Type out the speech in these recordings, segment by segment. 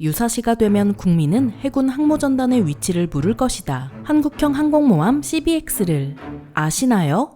유사시가 되면 국민은 해군 항모전단의 위치를 물을 것이다. 한국형 항공모함 CBX를 아시나요?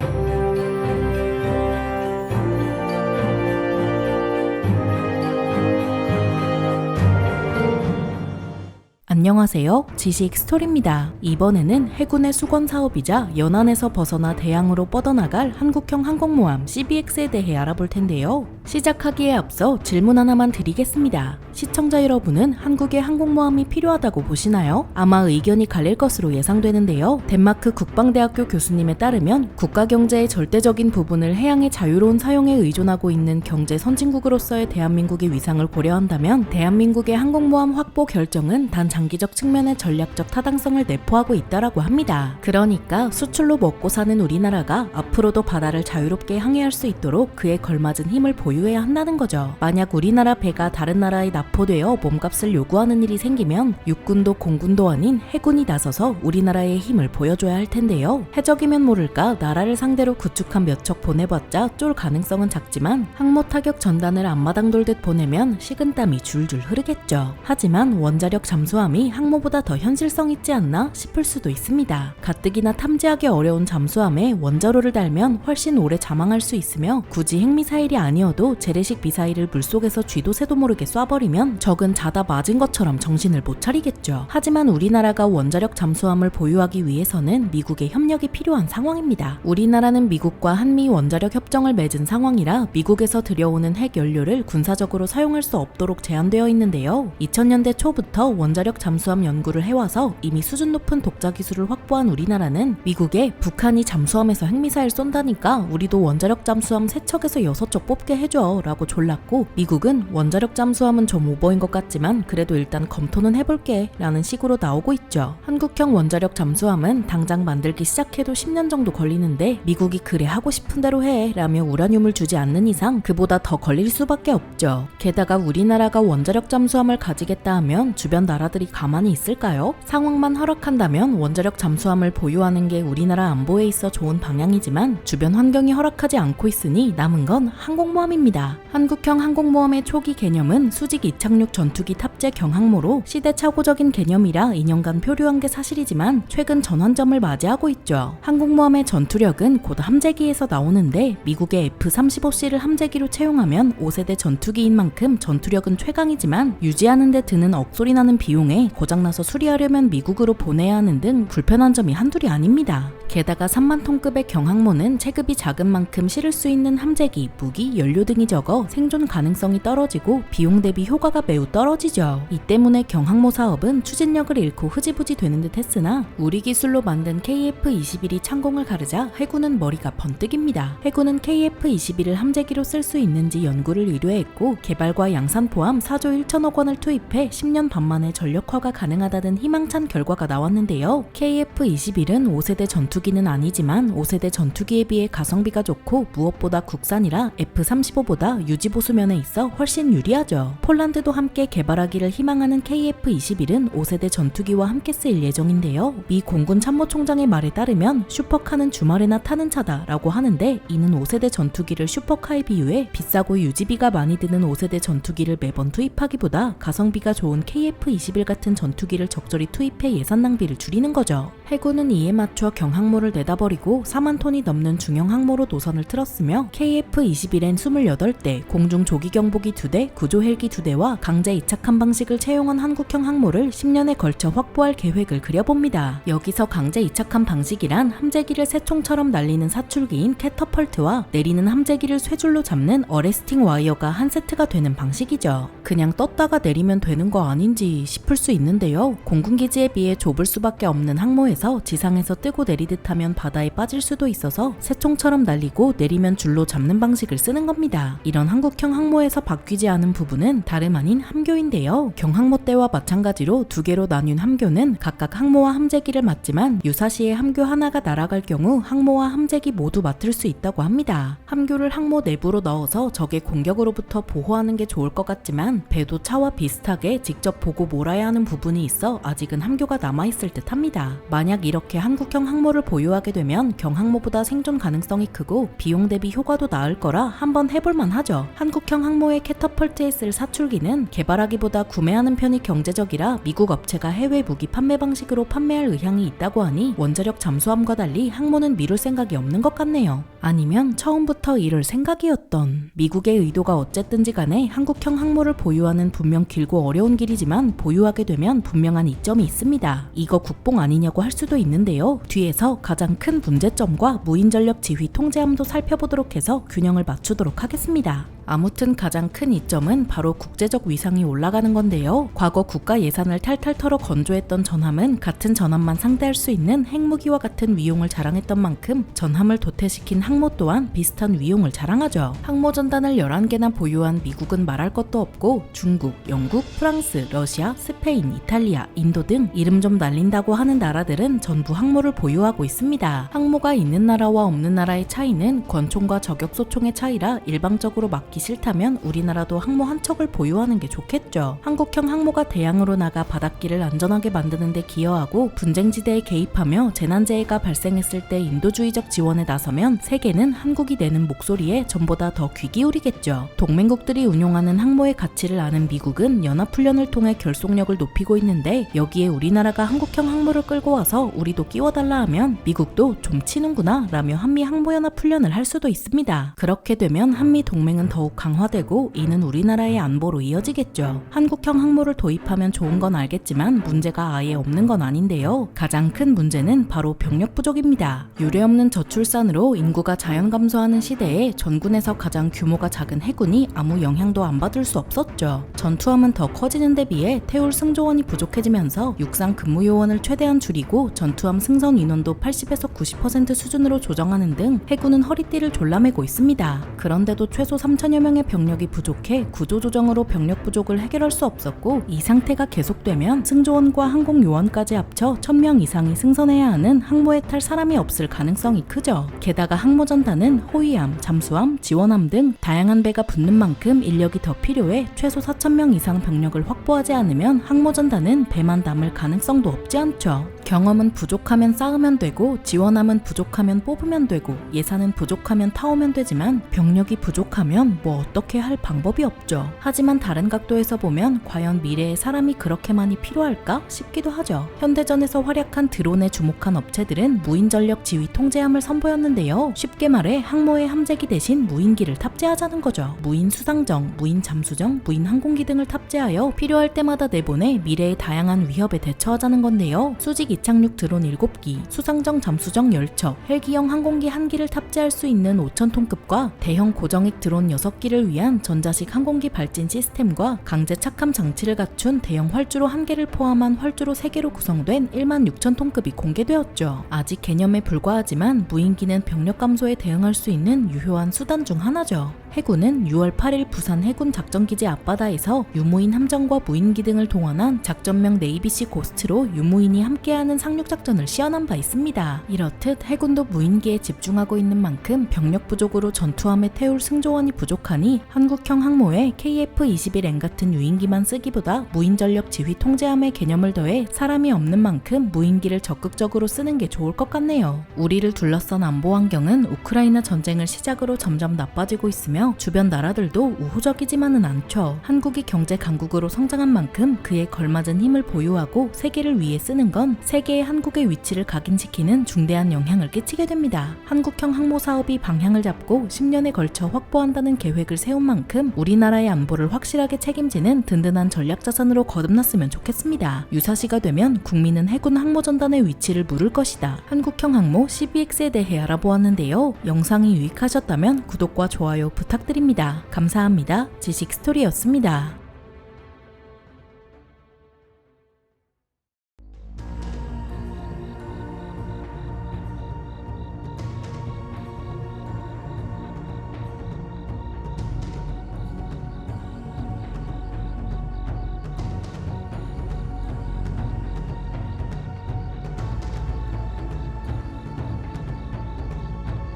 안녕하세요. 지식 스토리입니다. 이번에는 해군의 수건 사업이자 연안에서 벗어나 대양으로 뻗어나갈 한국형 항공모함 CBX에 대해 알아볼 텐데요. 시작하기에 앞서 질문 하나만 드리겠습니다. 시청자 여러분은 한국의 항공모함이 필요하다고 보시나요? 아마 의견이 갈릴 것으로 예상되는데요. 덴마크 국방대학교 교수님에 따르면 국가 경제의 절대적인 부분을 해양의 자유로운 사용에 의존하고 있는 경제 선진국으로서의 대한민국의 위상을 고려한다면 대한민국의 항공모함 확보 결정은 단 장기 적 측면의 전략적 타당성을 내포하고 있다라고 합니다. 그러니까 수출로 먹고 사는 우리나라가 앞으로도 바다를 자유롭게 항해할 수 있도록 그에 걸맞은 힘을 보유해야 한다는 거죠. 만약 우리나라 배가 다른 나라에 납포되어 몸값을 요구하는 일이 생기면 육군도 공군도 아닌 해군이 나서서 우리나라의 힘을 보여줘야 할 텐데요. 해적이면 모를까 나라를 상대로 구축한 몇 척 보내봤자 쫄 가능성은 작지만 항모 타격 전단을 앞마당 돌듯 보내면 식은땀이 줄줄 흐르겠죠. 하지만 원자력 잠수함이 항모보다 더 현실성 있지 않나 싶을 수도 있습니다. 가뜩이나 탐지하기 어려운 잠수함에 원자로를 달면 훨씬 오래 자망할 수 있으며 굳이 핵미사일이 아니어도 재래식 미사일을 물속에서 쥐도 새도 모르게 쏴버리면 적은 자다 맞은 것처럼 정신을 못 차리겠죠. 하지만 우리나라가 원자력 잠수함을 보유하기 위해서는 미국의 협력이 필요한 상황입니다. 우리나라는 미국과 한미 원자력 협정을 맺은 상황이라 미국에서 들여오는 핵 연료를 군사적으로 사용할 수 없도록 제한되어 있는데요. 2000년대 초부터 원자력 잠수함 연구를 해와서 이미 수준 높은 독자 기술을 확보한 우리나라는 미국에 북한이 잠수함에서 핵미사일 쏜다니까 우리도 원자력 잠수함 3척에서 6척 뽑게 해줘 라고 졸랐고 미국은 원자력 잠수함은 좀 오버인 것 같지만 그래도 일단 검토는 해볼게 라는 식으로 나오고 있죠. 한국형 원자력 잠수함은 당장 만들기 시작해도 10년 정도 걸리는데 미국이 그래 하고 싶은 대로 해 라며 우라늄을 주지 않는 이상 그보다 더 걸릴 수밖에 없죠. 게다가 우리나라가 원자력 잠수함을 가지겠다 하면 주변 나라들이 가 만히 있을까요? 상황만 허락한다면 원자력 잠수함을 보유하는 게 우리나라 안보에 있어 좋은 방향이지만 주변 환경이 허락하지 않고 있으니 남은 건 항공모함입니다. 한국형 항공모함의 초기 개념은 수직 이착륙 전투기 탑재 경항모로 시대착오적인 개념이라 2년간 표류한 게 사실이지만 최근 전환점을 맞이하고 있죠. 항공모함의 전투력은 곧 함재기에서 나오는데 미국의 F-35C를 함재기로 채용하면 5세대 전투기인 만큼 전투력은 최강이지만 유지하는 데 드는 억소리 나는 비용에 고장나서 수리하려면 미국으로 보내야 하는 등 불편한 점이 한둘이 아닙니다. 게다가 3만 톤급의 경항모는 체급이 작은 만큼 실을 수 있는 함재기, 무기, 연료 등이 적어 생존 가능성이 떨어지고 비용 대비 효과가 매우 떨어지죠. 이 때문에 경항모 사업은 추진력을 잃고 흐지부지 되는 듯 했으나 우리 기술로 만든 KF-21이 창공을 가르자 해군은 머리가 번뜩입니다. 해군은 KF-21을 함재기로 쓸 수 있는지 연구를 의뢰했고 개발과 양산 포함 4조 1천억 원을 투입해 10년 반 만에 전력 화가 가능하다는 희망찬 결과가 나왔는데요. KF-21은 5세대 전투기는 아니지만 5세대 전투기에 비해 가성비가 좋고 무엇보다 국산이라 F-35보다 유지보수면에 있어 훨씬 유리하죠. 폴란드도 함께 개발하기를 희망하는 KF-21은 5세대 전투기와 함께 쓰일 예정인데요. 미 공군 참모총장의 말에 따르면 슈퍼카는 주말에나 타는 차다 라고 하는데 이는 5세대 전투기를 슈퍼카에 비유해 비싸고 유지비가 많이 드는 5세대 전투기를 매번 투입하기보다 가성비가 좋은 KF-21 같은 전투기를 적절히 투입해 예산 낭비를 줄이는 거죠. 해군은 이에 맞춰 경항모를 내다버리고 4만 톤이 넘는 중형 항모로 노선을 틀었으며 KF-21엔 28대, 공중 조기 경보기 2대, 구조 헬기 2대와 강제 이착한 방식을 채용한 한국형 항모를 10년에 걸쳐 확보할 계획을 그려봅니다. 여기서 강제 이착한 방식이란 함재기를 새총처럼 날리는 사출기인 캐터펄트와 내리는 함재기를 쇠줄로 잡는 어레스팅 와이어가 한 세트가 되는 방식이죠. 그냥 떴다가 내리면 되는 거 아닌지 싶을 수 있는데요. 공군기지에 비해 좁을 수밖에 없는 항모에 서 지상에서 뜨고 내리듯 하면 바다에 빠질 수도 있어서 새총처럼 날리고 내리면 줄로 잡는 방식을 쓰는 겁니다. 이런 한국형 항모에서 바뀌지 않은 부분은 다름 아닌 함교인데요. 경항모 때와 마찬가지로 두 개로 나뉜 함교는 각각 항모와 함재기를 맡지만 유사시에 함교 하나가 날아갈 경우 항모와 함재기 모두 맡을 수 있다고 합니다. 함교를 항모 내부로 넣어서 적의 공격으로부터 보호하는 게 좋을 것 같지만 배도 차와 비슷하게 직접 보고 몰아야 하는 부분이 있어 아직은 함교가 남아있을 듯 합니다. 만약 만약 이렇게 한국형 항모를 보유하게 되면 경항모보다 생존 가능성이 크고 비용 대비 효과도 나을 거라 한번 해볼만 하죠. 한국형 항모의 캐터펄트 S를 사출기는 개발하기보다 구매하는 편이 경제적이라 미국 업체가 해외 무기 판매 방식으로 판매할 의향이 있다고 하니 원자력 잠수함과 달리 항모는 미룰 생각이 없는 것 같네요. 아니면 처음부터 이럴 생각이었던 미국의 의도가 어쨌든지 간에 한국형 항모를 보유하는 분명 길고 어려운 길이지만 보유하게 되면 분명한 이점이 있습니다. 이거 국뽕 아니냐고 할 수도 있는데요. 뒤에서 가장 큰 문제점과 무인 전력 지휘 통제함도 살펴보도록 해서 균형을 맞추도록 하겠습니다. 아무튼 가장 큰 이점은 바로 국제적 위상이 올라가는 건데요. 과거 국가 예산을 탈탈 털어 건조했던 전함은 같은 전함만 상대할 수 있는 핵무기와 같은 위용을 자랑했던 만큼 전함을 도태시킨 항모 또한 비슷한 위용을 자랑하죠. 항모 전단을 11개나 보유한 미국은 말할 것도 없고 중국, 영국, 프랑스, 러시아, 스페인, 이탈리아, 인도 등 이름 좀 날린다고 하는 나라들은 전부 항모를 보유하고 있습니다. 항모가 있는 나라와 없는 나라의 차이는 권총과 저격소총의 차이라 일방적으로 막기 싫다면 우리나라도 항모 한 척을 보유하는 게 좋겠죠. 한국형 항모가 대양으로 나가 바닷길을 안전하게 만드는 데 기여하고 분쟁지대에 개입하며 재난재해가 발생했을 때 인도주의적 지원에 나서면 세계는 한국이 내는 목소리에 전보다 더 귀 기울이겠죠. 동맹국들이 운용하는 항모의 가치를 아는 미국은 연합훈련을 통해 결속력을 높이고 있는데 여기에 우리나라가 한국형 항모를 끌고 와서 우리도 끼워달라 하면 미국도 좀 치는구나 라며 한미 항모연합 훈련을 할 수도 있습니다. 그렇게 되면 한미 동맹은 더욱 강화되고 이는 우리나라의 안보로 이어지겠죠. 한국형 항모를 도입하면 좋은 건 알겠지만 문제가 아예 없는 건 아닌데요. 가장 큰 문제는 바로 병력 부족입니다. 유례없는 저출산으로 인구가 자연 감소하는 시대에 전군에서 가장 규모가 작은 해군이 아무 영향도 안 받을 수 없었죠. 전투함은 더 커지는 데 비해 태울 승조원이 부족해지면서 육상 근무 요원을 최대한 줄이고 전투함 승선 인원도 80에서 90% 수준으로 조정하는 등 해군은 허리띠를 졸라매고 있습니다. 그런데도 최소 3천 여 명의 병력이 부족해 구조조정으로 병력 부족을 해결할 수 없었고 이 상태가 계속되면 승조원과 항공 요원까지 합쳐 1000명 이상이 승선해야 하는 항모에 탈 사람이 없을 가능성이 크죠. 게다가 항모전단은 호위함, 잠수함, 지원함 등 다양한 배가 붙는 만큼 인력이 더 필요해 최소 4,000명 이상 병력을 확보하지 않으면 항모전단은 배만 담을 가능성도 없지 않죠. 경험은 부족하면 쌓으면 되고 지원함은 부족하면 뽑으면 되고 예산은 부족하면 타오면 되지만 병력이 부족하면 뭐 어떻게 할 방법이 없죠. 하지만 다른 각도에서 보면 과연 미래에 사람이 그렇게 많이 필요할까 싶기도 하죠. 현대전에서 활약한 드론에 주목한 업체들은 무인 전력 지휘 통제함을 선보였는데요. 쉽게 말해 항모의 함재기 대신 무인기를 탑재하자는 거죠. 무인 수상정, 무인 잠수정, 무인 항공기 등을 탑재하여 필요할 때마다 내보내 미래의 다양한 위협에 대처하자는 건데요. 수직 이착륙 드론 7기, 수상정 잠수정 10척, 헬기형 항공기 1기를 탑재할 수 있는 5,000톤급과 대형 고정익 드론 6기를 위한 전자식 항공기 발진 시스템과 강제 착함 장치를 갖춘 대형 활주로 1개를 포함한 활주로 3개로 구성된 1만 6,000톤급이 공개되었죠. 아직 개념에 불과하지만 무인기는 병력 감소에 대응할 수 있는 유효한 수단 중 하나죠. 해군은 6월 8일 부산 해군 작전기지 앞바다에서 유무인 함정과 무인기 등을 동원한 작전명 네이비시 고스트로 유무인이 함께 하는 상륙 작전을 시연한 바 있습니다. 이렇듯 해군도 무인기에 집중하고 있는 만큼 병력 부족으로 전투함에 태울 승조원이 부족하니 한국형 항모에 KF-21N 같은 유인기만 쓰기보다 무인 전력 지휘 통제함의 개념을 더해 사람이 없는 만큼 무인기를 적극적으로 쓰는 게 좋을 것 같네요. 우리를 둘러싼 안보 환경은 우크라이나 전쟁을 시작으로 점점 나빠지고 있으며 주변 나라들도 우호적이지만은 않죠. 한국이 경제 강국으로 성장한 만큼 그에 걸맞은 힘을 보유하고 세계를 위해 쓰는 건 세계의 한국의 위치를 각인시키는 중대한 영향을 끼치게 됩니다. 한국형 항모 사업이 방향을 잡고 10년에 걸쳐 확보한다는 계획을 세운 만큼 우리나라의 안보를 확실하게 책임지는 든든한 전략 자산으로 거듭났으면 좋겠습니다. 유사시가 되면 국민은 해군 항모전단의 위치를 물을 것이다. 한국형 항모 12X에 대해 알아보았는데요. 영상이 유익하셨다면 구독과 좋아요 부탁드립니다. 감사합니다. 지식 스토리였습니다.